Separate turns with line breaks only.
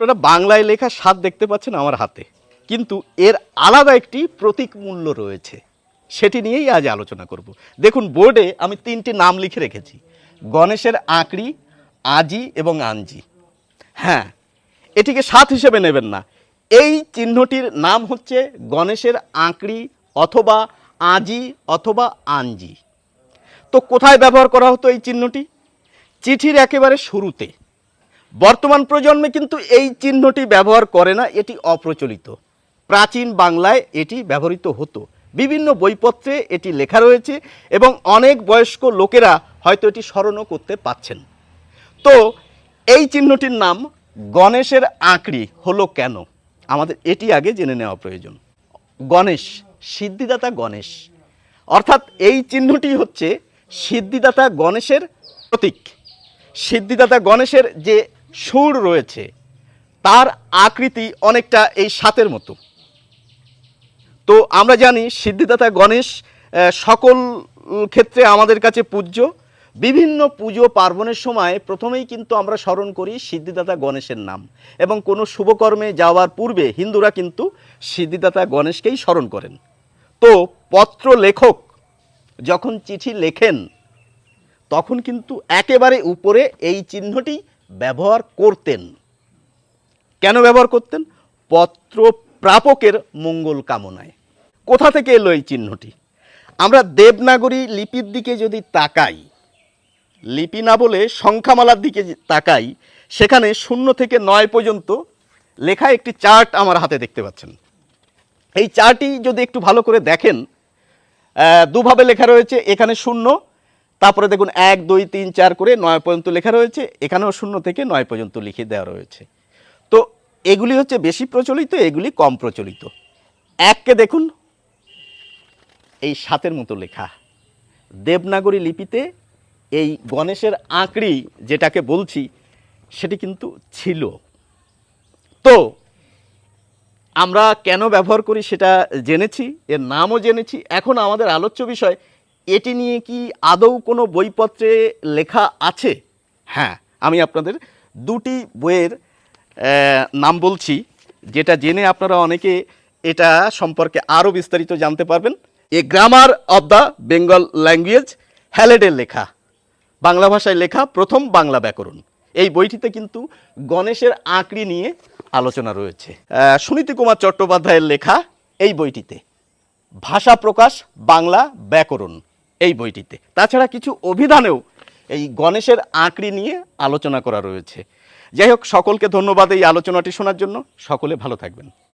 আপনারা বাংলায় লেখা স্বাদ দেখতে পাচ্ছেন আমার হাতে। কিন্তু এর আলাদা একটি প্রতীক মূল্য রয়েছে। সেটি নিয়েই আজ আলোচনা করব। দেখুন, বোর্ডে আমি তিনটি নাম লিখে রেখেছি। গণেশের আঁকড়ি, আজি এবং আঞ্জি হ্যাঁ এটিকে সাত হিসেবে নেবেন না। এই চিহ্নটির নাম হচ্ছে গণেশের আঁকড়ি অথবা আজি অথবা আঞ্জি তো কোথায় ব্যবহার করা হতো এই চিহ্নটি? চিঠির একেবারে শুরুতে। বর্তমান প্রজন্মে কিন্তু এই চিহ্নটি ব্যবহার করে না, এটি অপ্রচলিত। প্রাচীন বাংলায় এটি ব্যবহৃত হতো। বিভিন্ন বইপত্রে এটি লেখা রয়েছে এবং অনেক বয়স্ক লোকেরা হয়তো এটি স্মরণও করতে পাচ্ছেন তো এই চিহ্নটির নাম গণেশের আঁকড়ি হলো কেন? আমাদের এটি আগে জেনে নেওয়া প্রয়োজন। গণেশ, সিদ্ধিদাতা গণেশ। অর্থাৎ এই চিহ্নটি হচ্ছে সিদ্ধিদাতা গণেশের প্রতীক। সিদ্ধিদাতা গণেশের যে সুর রয়েছে। তার আকৃতি অনেকটা এই সাতের মতো। তো আমরা জানি সিদ্ধিদাতা গণেশ সকল ক্ষেত্রে আমাদের কাছে পূজ্য। বিভিন্ন পুজো পার্বণের সময় প্রথমেই কিন্তু আমরা স্মরণ করি সিদ্ধিদাতা গণেশের নাম। এবং কোনো শুভকর্মে যাওয়ার পূর্বে হিন্দুরা কিন্তু সিদ্ধিদাতা গণেশকেই স্মরণ করেন। তো পত্র লেখক যখন চিঠি লেখেন, তখন কিন্তু একেবারে উপরে এই চিহ্নটি ব্যবহার করতেন। কেন ব্যবহার করতেন? পত্র প্রাপকের মঙ্গল কামনায়। কোথা থেকে এলো এই চিহ্নটি? আমরা দেবনাগরী লিপির দিকে যদি তাকাই, লিপি না বলে সংখ্যামালার দিকে তাকাই, সেখানে শূন্য থেকে নয় পর্যন্ত লেখা একটি চার্ট আমার হাতে দেখতে পাচ্ছেন। এই চার্টটি যদি একটু ভালো করে দেখেন দুভাবে লেখা রয়েছে, এখানে শূন্য তারপরে দেখুন এক, দুই, তিন, চার করে নয় পর্যন্ত লেখা রয়েছে। এখানেও শূন্য থেকে নয় পর্যন্ত লিখে দেওয়া রয়েছে। তো এগুলি হচ্ছে বেশি প্রচলিত, এগুলি কম প্রচলিত। এককে দেখুন, এই সাতের মতো লেখা। দেবনাগরী লিপিতে এই গণেশের আঁকড়ি যেটাকে বলছি, সেটি কিন্তু ছিল। তো আমরা কেন ব্যবহার করি সেটা জেনেছি, এর নামও জেনেছি। এখন আমাদের আলোচ্য বিষয় এটি নিয়ে কি আদৌ কোনো বইপত্রে লেখা আছে? হ্যাঁ আমি আপনাদের দুটি বইয়ের নাম বলছি, যেটা জেনে আপনারা অনেকে এটা সম্পর্কে আরও বিস্তারিত জানতে পারবেন। A grammar of the Bengal language হ্যালেডের লেখা। বাংলা ভাষায় লেখা প্রথম বাংলা ব্যাকরণ। এই বইটিতে কিন্তু গণেশের আঁকড়ি নিয়ে আলোচনা রয়েছে। সুনীতি কুমার চট্টোপাধ্যায়ের লেখা এই বইটিতে। ভাষা প্রকাশ, বাংলা ব্যাকরণ। এই বইটিতে। তাছাড়া কিছু অভিধানেও এই গণেশের আঁকড়ি নিয়ে আলোচনা করা রয়েছে। যাই হোক, সকলকে ধন্যবাদ এই আলোচনাটি শোনার জন্য। সকলে ভালো থাকবেন।